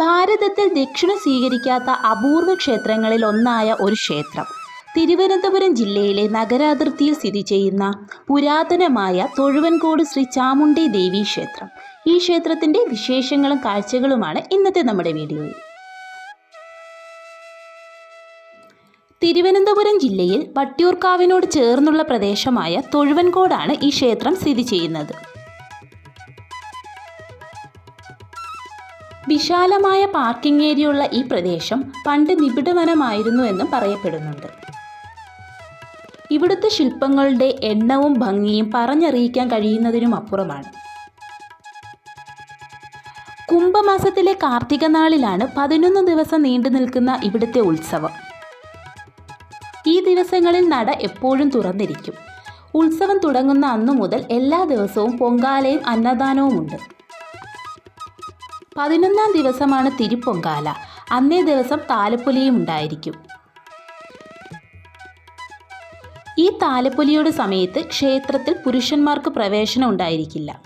ഭാരതത്തിൽ ദക്ഷിണ സ്വീകരിക്കാത്ത അപൂർവ ക്ഷേത്രങ്ങളിൽ ഒന്നായ ഒരു ക്ഷേത്രം. തിരുവനന്തപുരം ജില്ലയിലെ നഗരാതിർത്തിയിൽ സ്ഥിതി ചെയ്യുന്ന പുരാതനമായ തൊഴുവൻകോട് ശ്രീ ചാമുണ്ഡി ദേവി ക്ഷേത്രം. ഈ ക്ഷേത്രത്തിന്റെ വിശേഷങ്ങളും കാഴ്ചകളുമാണ് ഇന്നത്തെ നമ്മുടെ വീഡിയോയിൽ തിരുവനന്തപുരം ജില്ലയിൽ വട്ടിയൂർക്കാവിനോട് ചേർന്നുള്ള പ്രദേശമായ തൊഴുവൻകോടാണ് ഈ ക്ഷേത്രം സ്ഥിതി ചെയ്യുന്നത്. വിശാലമായ പാർക്കിംഗ് ഏരിയയുള്ള ഈ പ്രദേശം പണ്ട് നിബിഡവനമായിരുന്നു എന്നും പറയപ്പെടുന്നുണ്ട്. ഇവിടുത്തെ ശില്പങ്ങളുടെ എണ്ണവും ഭംഗിയും പറഞ്ഞറിയിക്കാൻ കഴിയുന്നതിനും അപ്പുറമാണ്. കുംഭമാസത്തിലെ കാർത്തിക നാളിലാണ് പതിനൊന്ന് ദിവസം നീണ്ടു നിൽക്കുന്ന ഇവിടുത്തെ ഉത്സവം. ഈ ദിവസങ്ങളിൽ നട എപ്പോഴും തുറന്നിരിക്കും. ഉത്സവം തുടങ്ങുന്ന അന്നു മുതൽ എല്ലാ ദിവസവും പൊങ്കാലയും അന്നദാനവുമുണ്ട്. പതിനൊന്നാം ദിവസമാണ് തിരുപ്പൊങ്കാല. അന്നേ ദിവസം താലപ്പൊലിയും ഉണ്ടായിരിക്കും. ഈ താലപ്പൊലിയുടെ സമയത്ത് ക്ഷേത്രത്തിൽ പുരുഷന്മാർക്ക് പ്രവേശനം ഉണ്ടായിരിക്കില്ല.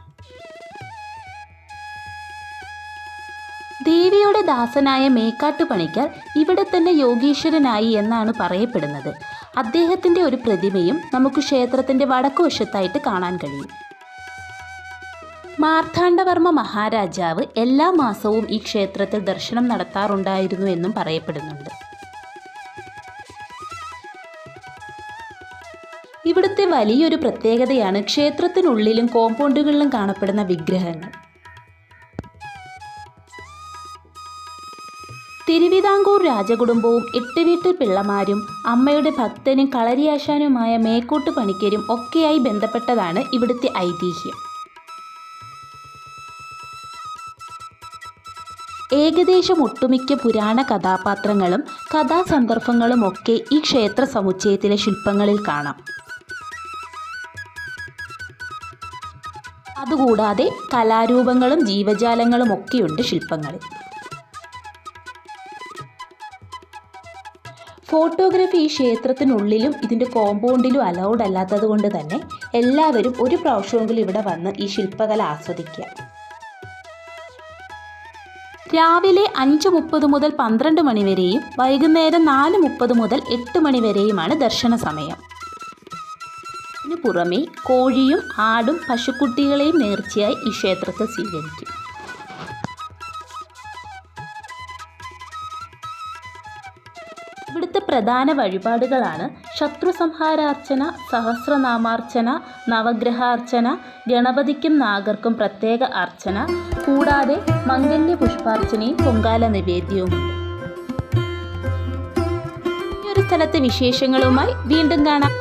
ദേവിയുടെ ദാസനായ മേക്കാട്ടു പണിക്കർ ഇവിടെ തന്നെ യോഗീശ്വരനായി എന്നാണ് പറയപ്പെടുന്നത്. അദ്ദേഹത്തിന്റെ ഒരു പ്രതിമയും നമുക്ക് ക്ഷേത്രത്തിന്റെ വടക്കുവശത്തായിട്ട് കാണാൻ കഴിയും. മാർത്താണ്ഡവർമ്മ മഹാരാജാവ് എല്ലാ മാസവും ഈ ക്ഷേത്രത്തിൽ ദർശനം നടത്താറുണ്ടായിരുന്നു എന്നും പറയപ്പെടുന്നുണ്ട്. ഇവിടുത്തെ വലിയൊരു പ്രത്യേകതയാണ് ക്ഷേത്രത്തിനുള്ളിലും കോമ്പൗണ്ടുകളിലും കാണപ്പെടുന്ന വിഗ്രഹങ്ങൾ. തിരുവിതാംകൂർ രാജകുടുംബവും എട്ടുവീട്ടിൽ പിള്ളമാരും അമ്മയുടെ ഭക്തനും കളരിയാശാനുമായ മേക്കോട്ട് പണിക്കരും ഒക്കെയായി ബന്ധപ്പെട്ടതാണ് ഇവിടുത്തെ ഐതിഹ്യം. ഏകദേശം ഒട്ടുമിക്ക പുരാണ കഥാപാത്രങ്ങളും കഥാസന്ദർഭങ്ങളും ഒക്കെ ഈ ക്ഷേത്ര സമുച്ചയത്തിലെ ശില്പങ്ങളിൽ കാണാം. അതുകൂടാതെ കലാരൂപങ്ങളും ജീവജാലങ്ങളും ഒക്കെയുണ്ട് ശില്പങ്ങളിൽ. ഫോട്ടോഗ്രാഫി ഈ ക്ഷേത്രത്തിനുള്ളിലും ഇതിന്റെ കോമ്പൗണ്ടിലും അലൗഡ് അല്ലാത്തത് കൊണ്ട് തന്നെ എല്ലാവരും ഒരു പ്രാവശ്യമെങ്കിലും ഇവിടെ വന്ന് ഈ ശില്പകല ആസ്വദിക്കുക. രാവിലെ അഞ്ച് മുപ്പത് മുതൽ പന്ത്രണ്ട് മണി വരെയും വൈകുന്നേരം നാല് മുപ്പത് മുതൽ എട്ട് മണി വരെയുമാണ് ദർശന സമയം. ഇതിനു പുറമെ കോഴിയും ആടും പശുക്കുട്ടികളെയും നേർച്ചയായി ഈ ക്ഷേത്രത്തെ സ്വീകരിക്കും. ഇവിടുത്തെ പ്രധാന വഴിപാടുകളാണ് ശത്രു സംഹാരാർച്ചന സഹസ്രനാമാർച്ചന നവഗ്രഹാർച്ചന ഗണപതിക്കും നാഗർക്കും പ്രത്യേക അർച്ചന കൂടാതെ മംഗല്യ പുഷ്പാർച്ചനയും പൊങ്കാല നിവേദ്യവുമുണ്ട് ഈ ഒരു സ്ഥലത്തെ വിശേഷങ്ങളുമായി വീണ്ടും കാണാം.